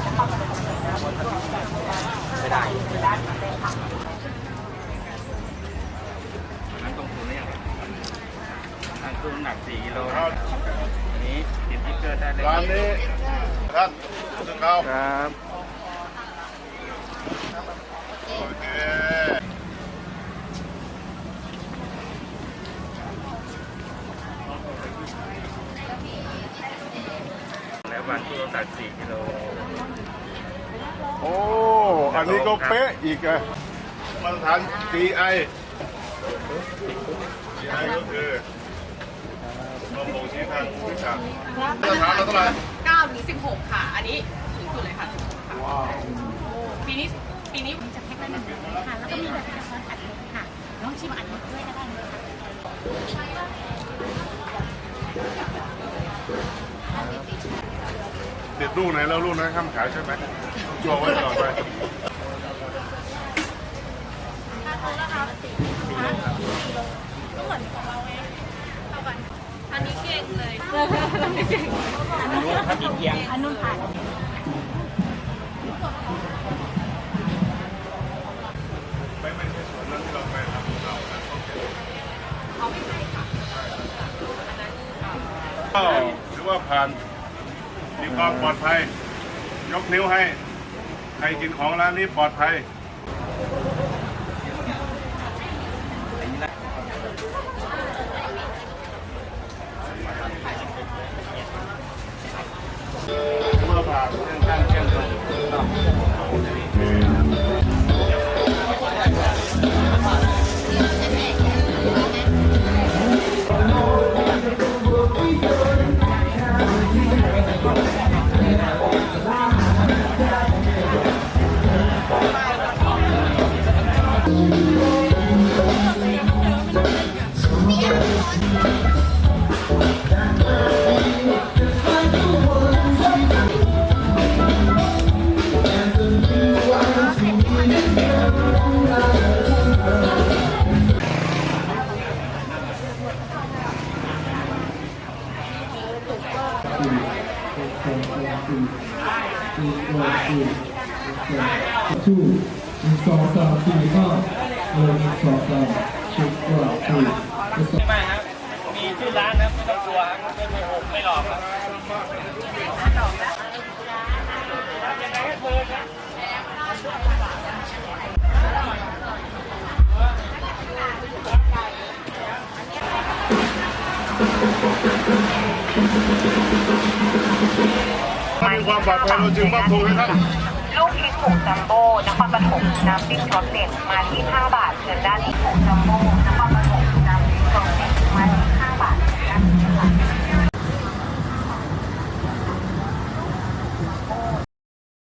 ไม่ได้นั้นตรงทุนหรือยังอันทุนหนัก4กิโลอันนี้ติดติ๊กเกอร์ได้เลยร้านนี้ท่านถึงเขาครับโอเคแล้ววันทุนหนัก4กิโล โอ้ อันนี้ก็เป๊ะอีกอะมาตรฐาน GI GI ก็คือมาบ่งชี้ทางวิชามาตรฐานเราเท่าไหร่9ถึง16 ค่ะ อันนี้ถึงสุดเลยค่ะ16ค่ะว้าวปีนี้ปีนี้จะแพ็คละหนึ่งถุงค่ะ แล้วก็มีแบบเป็นซอสอัดเม็ดค่ะลองชิมอัดเม็ดด้วยก็ได้เลยค่ะ ติดลูกไหนแล้วลูกนั้นห้ามขายใช่ไหมจัวไว้ตลอดไปอันนี้เก่งเลยอันนู้นเอียงอันนู้นผ่านไม่ไม่ใช่ส่วนนั้นที่เราไปทำของเรานะโอเคเขาไม่ให้ค่ะก็ถือว่าผ่าน มีความปลอดภัย ยกนิ้วให้ ใครกินของร้านนี้ปลอดภัยเมื่อผ่านเส้นทางเชื่อมต่อ ยชูหนึ่ งสองสามสี่ห้าหนึ่งสองสามสิบกว่าสี่ไม่ครับ มีชื่อร้านนะไม่ต้องกลัวครับไม่ไม่หกไม่หลอกครับ มีความปลอดภัยเราจึงมอบทงให้ท่านลูกพริกผงจัมโบ้นครปฐมน้ำจิ้มรสเด็ดมาที่ 5 บาทเชิญด้านที่หมูจัมโบ้